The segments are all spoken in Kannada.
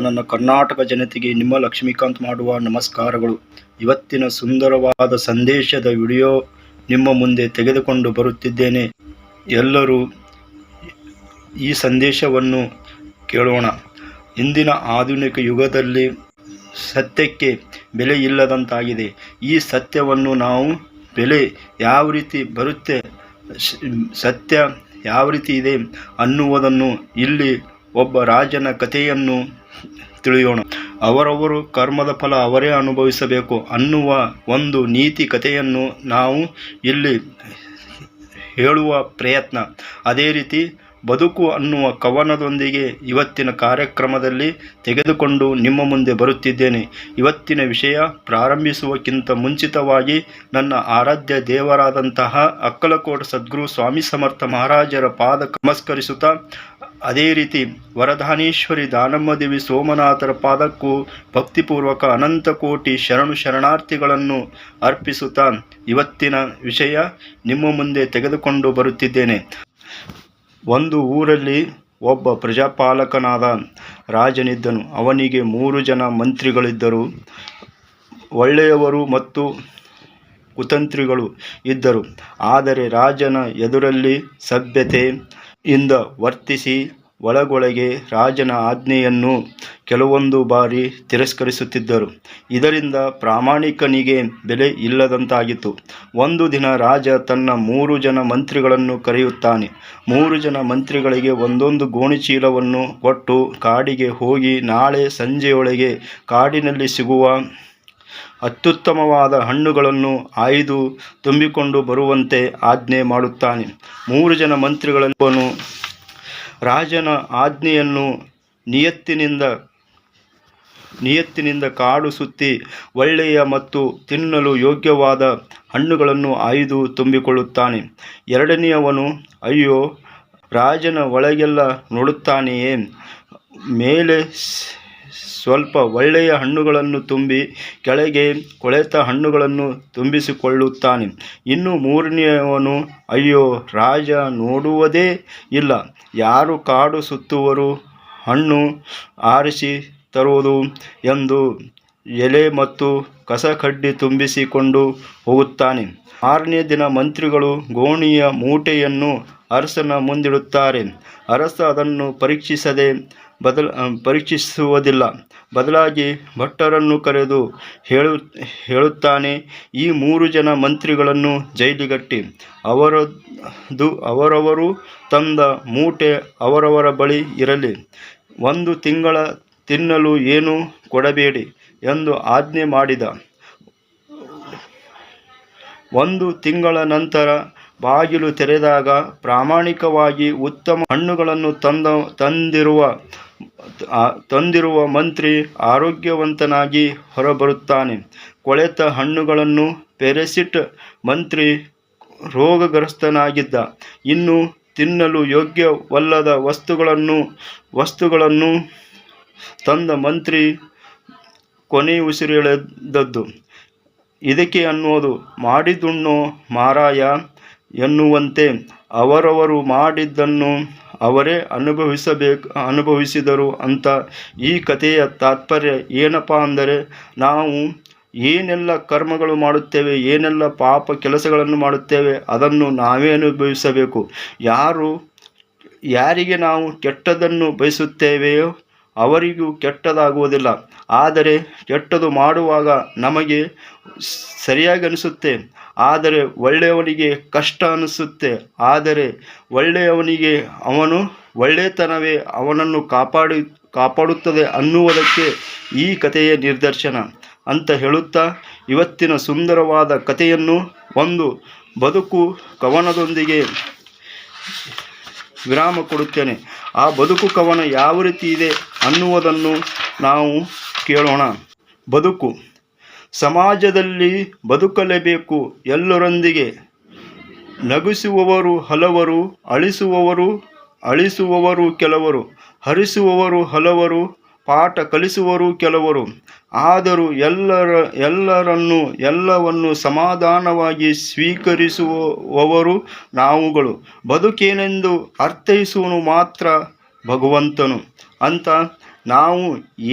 ನನ್ನ ಕರ್ನಾಟಕ ಜನತೆಗೆ ನಿಮ್ಮ ಲಕ್ಷ್ಮೀಕಾಂತ್ ಮಾಡುವ ನಮಸ್ಕಾರಗಳು. ಇವತ್ತಿನ ಸುಂದರವಾದ ಸಂದೇಶದ ವಿಡಿಯೋ ನಿಮ್ಮ ಮುಂದೆ ತೆಗೆದುಕೊಂಡು ಬರುತ್ತಿದ್ದೇನೆ. ಎಲ್ಲರೂ ಈ ಸಂದೇಶವನ್ನು ಕೇಳೋಣ. ಇಂದಿನ ಆಧುನಿಕ ಯುಗದಲ್ಲಿ ಸತ್ಯಕ್ಕೆ ಬೆಲೆ ಇಲ್ಲದಂತಾಗಿದೆ. ಈ ಸತ್ಯವನ್ನು ನಾವು ಬೆಲೆ ಯಾವ ರೀತಿ ಬರುತ್ತೆ ಸತ್ಯ ಯಾವ ರೀತಿ ಇದೆ ಅನ್ನುವುದನ್ನು ಇಲ್ಲಿ ಒಬ್ಬ ರಾಜನ ಕಥೆಯನ್ನು ತಿಳಿಯೋಣ. ಅವರವರು ಕರ್ಮದ ಫಲ ಅವರೇ ಅನುಭವಿಸಬೇಕು ಅನ್ನುವ ಒಂದು ನೀತಿ ಕಥೆಯನ್ನು ನಾವು ಇಲ್ಲಿ ಹೇಳುವ ಪ್ರಯತ್ನ. ಅದೇ ರೀತಿ ಬದುಕು ಅನ್ನುವ ಕವನದೊಂದಿಗೆ ಇವತ್ತಿನ ಕಾರ್ಯಕ್ರಮದಲ್ಲಿ ತೆಗೆದುಕೊಂಡು ನಿಮ್ಮ ಮುಂದೆ ಬರುತ್ತಿದ್ದೇನೆ. ಇವತ್ತಿನ ವಿಷಯ ಪ್ರಾರಂಭಿಸುವಕ್ಕಿಂತ ಮುಂಚಿತವಾಗಿ ನನ್ನ ಆರಾಧ್ಯ ದೇವರಾದಂತಹ ಅಕ್ಕಲಕೋಟ ಸದ್ಗುರು ಸ್ವಾಮಿ ಸಮರ್ಥ ಮಹಾರಾಜರ ಪಾದ ನಮಸ್ಕರಿಸುತ್ತಾ ಅದೇ ರೀತಿ ವರದಾನೇಶ್ವರಿ ದಾನಮ್ಮ ದೇವಿ ಸೋಮನಾಥರ ಪಾದಕ್ಕೂ ಭಕ್ತಿಪೂರ್ವಕ ಅನಂತ ಕೋಟಿ ಶರಣು ಶರಣಾರ್ಥಿಗಳನ್ನು ಅರ್ಪಿಸುತ್ತಾ ಇವತ್ತಿನ ವಿಷಯ ನಿಮ್ಮ ಮುಂದೆ ತೆಗೆದುಕೊಂಡು ಬರುತ್ತಿದ್ದೇನೆ. ಒಂದು ಊರಲ್ಲಿ ಒಬ್ಬ ಪ್ರಜಾಪಾಲಕನಾದ ರಾಜನಿದ್ದನು. ಅವನಿಗೆ ಮೂರು ಜನ ಮಂತ್ರಿಗಳಿದ್ದರು. ಒಳ್ಳೆಯವರು ಮತ್ತು ಕುತಂತ್ರಿಗಳು ಇದ್ದರು. ಆದರೆ ರಾಜನ ಎದುರಲ್ಲಿ ಸಭ್ಯತೆ ಇಂದ ವರ್ತಿಸಿ ಒಳಗೊಳಗೆ ರಾಜನ ಆಜ್ಞೆಯನ್ನು ಕೆಲವೊಂದು ಬಾರಿ ತಿರಸ್ಕರಿಸುತ್ತಿದ್ದರು. ಇದರಿಂದ ಪ್ರಾಮಾಣಿಕನಿಗೆ ಬೆಲೆ ಇಲ್ಲದಂತಾಗಿತ್ತು. ಒಂದು ದಿನ ರಾಜ ತನ್ನ ಮೂರು ಜನ ಮಂತ್ರಿಗಳನ್ನು ಕರೆಯುತ್ತಾನೆ. ಮೂರು ಜನ ಮಂತ್ರಿಗಳಿಗೆ ಒಂದೊಂದು ಗೋಣಿಚೀಲವನ್ನು ಕೊಟ್ಟು ಕಾಡಿಗೆ ಹೋಗಿ ನಾಳೆ ಸಂಜೆಯೊಳಗೆ ಕಾಡಿನಲ್ಲಿ ಸಿಗುವ ಅತ್ಯುತ್ತಮವಾದ ಹಣ್ಣುಗಳನ್ನು ಆಯ್ದು ತುಂಬಿಕೊಂಡು ಬರುವಂತೆ ಆಜ್ಞೆ ಮಾಡುತ್ತಾನೆ. ಮೂರು ಜನ ಮಂತ್ರಿಗಳನ್ನು ರಾಜನ ಆಜ್ಞೆಯನ್ನು ನಿಯತ್ತಿನಿಂದ ನಿಯತ್ತಿನಿಂದ ಕಾಡು ಸುತ್ತಿ ಒಳ್ಳೆಯ ಮತ್ತು ತಿನ್ನಲು ಯೋಗ್ಯವಾದ ಹಣ್ಣುಗಳನ್ನು ಆಯ್ದು ತುಂಬಿಕೊಳ್ಳುತ್ತಾನೆ. ಎರಡನೆಯವನು, ಅಯ್ಯೋ, ರಾಜನ ಒಳಗೆಲ್ಲ ನೋಡುತ್ತಾನೆಯೇ? ಮೇಲೆ ಸ್ವಲ್ಪ ಒಳ್ಳೆಯ ಹಣ್ಣುಗಳನ್ನು ತುಂಬಿ ಕೆಳಗೆ ಕೊಳೆತ ಹಣ್ಣುಗಳನ್ನು ತುಂಬಿಸಿಕೊಳ್ಳುತ್ತಾನೆ. ಇನ್ನು ಮೂರನೆಯವನು, ಅಯ್ಯೋ, ರಾಜ ನೋಡುವುದೇ ಇಲ್ಲ. ಯಾರು ಕಾಡು ಸುತ್ತುವರು ಹಣ್ಣು ಆರಿಸಿ ತರುವುದು ಎಂದು ಎಲೆ ಮತ್ತು ಕಸಕಡ್ಡಿ ತುಂಬಿಸಿಕೊಂಡು ಹೋಗುತ್ತಾನೆ. ಆರನೇ ದಿನ ಮಂತ್ರಿಗಳು ಗೋಣಿಯ ಮೂಟೆಯನ್ನು ಅರಸನ ಮುಂದಿಡುತ್ತಾರೆ. ಅರಸ ಅದನ್ನು ಪರೀಕ್ಷಿಸದೆ ಬದಲ ಪರೀಕ್ಷಿಸುವುದಿಲ್ಲ. ಬದಲಾಗಿ ಭಟ್ಟರನ್ನು ಕರೆದು ಹೇಳು, ಹೇಳುತ್ತಾನೆ, ಈ ಮೂರು ಜನ ಮಂತ್ರಿಗಳನ್ನು ಜೈಲಿಗಟ್ಟಿ. ಅವರದು ಅವರವರು ತಂದ ಮೂಟೆ ಅವರವರ ಬಳಿ ಇರಲಿ. ಒಂದು ತಿಂಗಳ ತಿನ್ನಲು ಏನೂ ಕೊಡಬೇಡಿ? ಎಂದು ಆಜ್ಞೆ ಮಾಡಿದ. ಒಂದು ತಿಂಗಳ ನಂತರ ಬಾಗಿಲು ತೆರೆದಾಗ ಪ್ರಾಮಾಣಿಕವಾಗಿ ಉತ್ತಮ ಹಣ್ಣುಗಳನ್ನು ತಂದ, ತಂದಿರುವ ತಂದಿರುವ ಮಂತ್ರಿ ಆರೋಗ್ಯವಂತನಾಗಿ ಹೊರಬರುತ್ತಾನೆ. ಕೊಳೆತ ಹಣ್ಣುಗಳನ್ನು ಪೆರೆಸಿಟ್ ಮಂತ್ರಿ ರೋಗಗ್ರಸ್ತನಾಗಿದ್ದ. ಇನ್ನು ತಿನ್ನಲು ಯೋಗ್ಯವಲ್ಲದ ವಸ್ತುಗಳನ್ನು ವಸ್ತುಗಳನ್ನು ತಂದ ಮಂತ್ರಿ ಕೊನೆಯುಸಿರೆಳೆದದ್ದು ಇದಕ್ಕೆ ಅನ್ನೋದು, ಮಾಡಿದುಣ್ಣೋ ಮಾರಾಯ ಎನ್ನುವಂತೆ ಅವರವರು ಮಾಡಿದ್ದನ್ನು ಅವರೇ ಅನುಭವಿಸಬೇಕು, ಅನುಭವಿಸಿದರು ಅಂತ ಈ ಕಥೆಯ ತಾತ್ಪರ್ಯ ಏನಪ್ಪ ಅಂದರೆ ನಾವು ಏನೆಲ್ಲ ಕರ್ಮಗಳು ಮಾಡುತ್ತೇವೆ, ಏನೆಲ್ಲ ಪಾಪ ಕೆಲಸಗಳನ್ನು ಮಾಡುತ್ತೇವೆ ಅದನ್ನು ನಾವೇ ಅನುಭವಿಸಬೇಕು. ಯಾರು, ಯಾರಿಗೆ ನಾವು ಕೆಟ್ಟದನ್ನು ಬಯಸುತ್ತೇವೆಯೋ ಅವರಿಗೂ ಕೆಟ್ಟದಾಗುವುದಿಲ್ಲ. ಆದರೆ ಕೆಟ್ಟದು ಮಾಡುವಾಗ ನಮಗೆ ಸರಿಯಾಗಿ ಅನಿಸುತ್ತೆ. ಆದರೆ ಒಳ್ಳೆಯವನಿಗೆ ಕಷ್ಟ ಅನಿಸುತ್ತೆ. ಆದರೆ ಒಳ್ಳೆಯವನಿಗೆ ಅವನು ಒಳ್ಳೆತನವೇ ಅವನನ್ನು ಕಾಪಾಡಿ, ಕಾಪಾಡುತ್ತದೆ ಅನ್ನುವುದಕ್ಕೆ ಈ ಕಥೆಯ ನಿದರ್ಶನ. ಅಂತ ಹೇಳುತ್ತಾ ಇವತ್ತಿನ ಸುಂದರವಾದ ಕಥೆಯನ್ನು ಒಂದು ಬದುಕು ಕವನದೊಂದಿಗೆ ವಿರಾಮ ಕೊಡುತ್ತೇನೆ. ಆ ಬದುಕು ಕವನ ಯಾವ ರೀತಿ ಇದೆ? ಅನ್ನುವುದನ್ನು ನಾವು ಕೇಳೋಣ. ಬದುಕು. ಸಮಾಜದಲ್ಲಿ ಬದುಕಲೇಬೇಕು ಎಲ್ಲರೊಂದಿಗೆ. ನಗಿಸುವವರು ಹಲವರು, ಅಳಿಸುವವರು ಅಳಿಸುವವರು ಕೆಲವರು, ಹರಿಸುವವರು ಹಲವರು, ಪಾಠ ಕಲಿಸುವರು ಕೆಲವರು. ಆದರೂ ಎಲ್ಲರ, ಎಲ್ಲರನ್ನು, ಎಲ್ಲವನ್ನು ಸಮಾಧಾನವಾಗಿ ಸ್ವೀಕರಿಸುವವರು ನಾವುಗಳು. ಬದುಕೇನೆಂದು ಅರ್ಥೈಸುವನು ಮಾತ್ರ ಭಗವಂತನು. ಅಂತ ನಾವು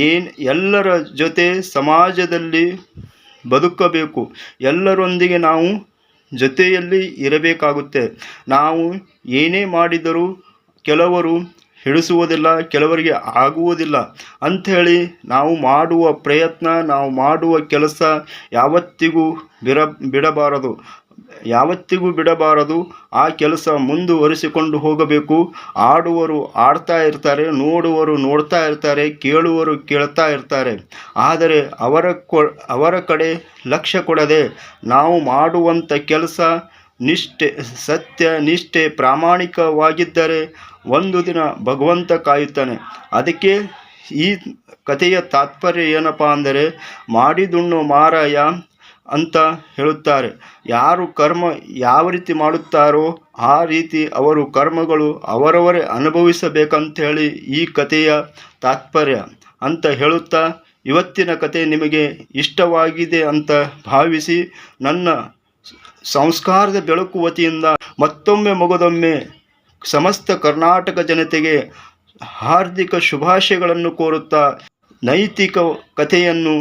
ಏನು ಎಲ್ಲರ ಜೊತೆ ಸಮಾಜದಲ್ಲಿ ಬದುಕಬೇಕು, ಎಲ್ಲರೊಂದಿಗೆ ನಾವು ಜೊತೆಯಲ್ಲಿ ಇರಬೇಕಾಗುತ್ತೆ. ನಾವು ಏನೇ ಮಾಡಿದರೂ ಕೆಲವರು ಹಿಡಿಸುವುದಿಲ್ಲ, ಕೆಲವರಿಗೆ ಆಗುವುದಿಲ್ಲ. ಅಂಥೇಳಿ ನಾವು ಮಾಡುವ ಪ್ರಯತ್ನ, ನಾವು ಮಾಡುವ ಕೆಲಸ ಯಾವತ್ತಿಗೂ ಬಿರ, ಬಿಡಬಾರದು. ಯಾವತ್ತಿಗೂ ಬಿಡಬಾರದು. ಆ ಕೆಲಸ ಮುಂದುವರಿಸಿಕೊಂಡು ಹೋಗಬೇಕು. ಆಡುವರು ಆಡ್ತಾ ಇರ್ತಾರೆ, ನೋಡುವರು ನೋಡ್ತಾ ಇರ್ತಾರೆ, ಕೇಳುವರು ಕೇಳ್ತಾ ಇರ್ತಾರೆ. ಆದರೆ ಅವರ ಕೊ, ಅವರ ಕಡೆ ಲಕ್ಷ್ಯ ಕೊಡದೆ ನಾವು ಮಾಡುವಂಥ ಕೆಲಸ ನಿಷ್ಠೆ, ಸತ್ಯ ನಿಷ್ಠೆ ಪ್ರಾಮಾಣಿಕವಾಗಿದ್ದರೆ ಒಂದು ದಿನ ಭಗವಂತ ಕಾಯುತ್ತಾನೆ. ಅದಕ್ಕೆ ಈ ಕಥೆಯ ತಾತ್ಪರ್ಯ ಏನಪ್ಪ ಅಂದರೆ, ಮಾಡಿದುಣ್ಣು ಮಾರಾಯ ಅಂತ ಹೇಳುತ್ತಾರೆ. ಯಾರು ಕರ್ಮ ಯಾವ ರೀತಿ ಮಾಡುತ್ತಾರೋ ಆ ರೀತಿ ಅವರು ಕರ್ಮಗಳು ಅವರವರೇ ಅನುಭವಿಸಬೇಕಂಥೇಳಿ ಈ ಕಥೆಯ ತಾತ್ಪರ್ಯ ಅಂತ ಹೇಳುತ್ತಾ, ಇವತ್ತಿನ ಕತೆ ನಿಮಗೆ ಇಷ್ಟವಾಗಿದೆ ಅಂತ ಭಾವಿಸಿ ನನ್ನ ಸಂಸ್ಕಾರದ ಬೆಳಕು ವತಿಯಿಂದ ಮತ್ತೊಮ್ಮೆ ಮೊಗದೊಮ್ಮೆ ಸಮಸ್ತ ಕರ್ನಾಟಕ ಜನತೆಗೆ ಹಾರ್ದಿಕ ಶುಭಾಶಯಗಳನ್ನು ಕೋರುತ್ತಾ, ನೈತಿಕ ಕಥೆಯನ್ನು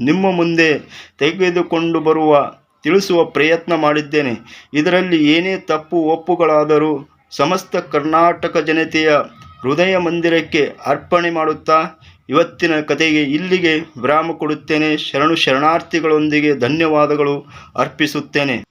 ನಿಮ್ಮ ಮುಂದೆ ತೆಗೆದುಕೊಂಡು ಬರುವ, ತಿಳಿಸುವ ಪ್ರಯತ್ನ ಮಾಡಿದ್ದೇನೆ. ಇದರಲ್ಲಿ ಏನೇ ತಪ್ಪು ಒಪ್ಪುಗಳಾದರೂ ಸಮಸ್ತ ಕರ್ನಾಟಕ ಜನತೆಯ ಹೃದಯ ಮಂದಿರಕ್ಕೆ ಅರ್ಪಣೆ ಮಾಡುತ್ತಾ, ಇವತ್ತಿನ ಕಥೆಗೆ ಇಲ್ಲಿಗೆ ವಿರಾಮ ಕೊಡುತ್ತೇನೆ. ಶರಣು ಶರಣಾರ್ಥಿಗಳೊಂದಿಗೆ ಧನ್ಯವಾದಗಳು ಅರ್ಪಿಸುತ್ತೇನೆ.